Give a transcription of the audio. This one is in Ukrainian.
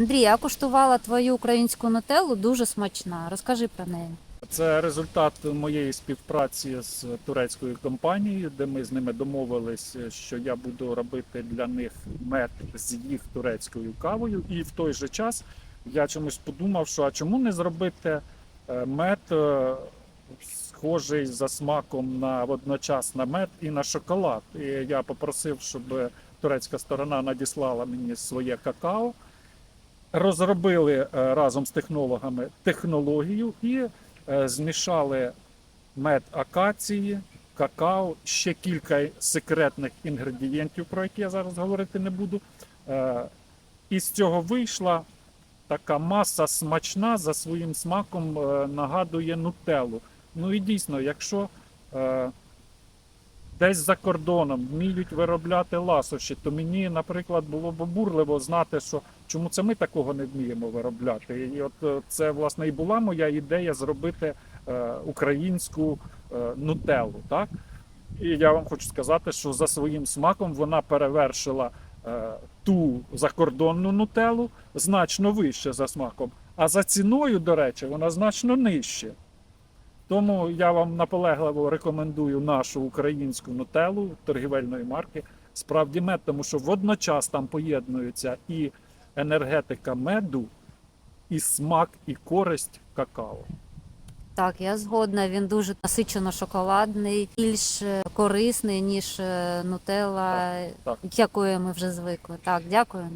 Андрій, я куштувала твою українську нутеллу, дуже смачна. Розкажи про неї. Це результат моєї співпраці з турецькою компанією, де ми з ними домовились, що я буду робити для них мед з їх турецькою кавою. І в той же час я чомусь подумав, що а чому не зробити е, мед е, схожий за смаком на водночас на мед і на шоколад. І я попросив, щоб турецька сторона надіслала мені своє какао. Розробили е, разом з технологами технологію і е, змішали мед акації, какао, ще кілька секретних інгредієнтів, про які я зараз говорити не буду. Е, І з цього вийшла така маса смачна за своїм смаком нагадує нутеллу. Ну і дійсно, якщо десь за кордоном вміють виробляти ласощі, то мені, наприклад, було б обурливо знати, що чому це ми такого не вміємо виробляти. І от е, це власне і була моя ідея зробити е, українську е, нутеллу. Так? І я вам хочу сказати, що за своїм смаком вона перевершила ту закордонну нутеллу значно вище за смаком. А за ціною, до речі, вона значно нижче. Тому я вам наполегливо рекомендую нашу українську нутеллу торгівельної марки справді мед, тому що водночас там поєднуються і енергетика меду, і смак, і користь какао. Так, я згодна. Він дуже насичено шоколадний, більш е, корисний ніж е, нутелла, Так, якої ми вже звикли. Так, дякую.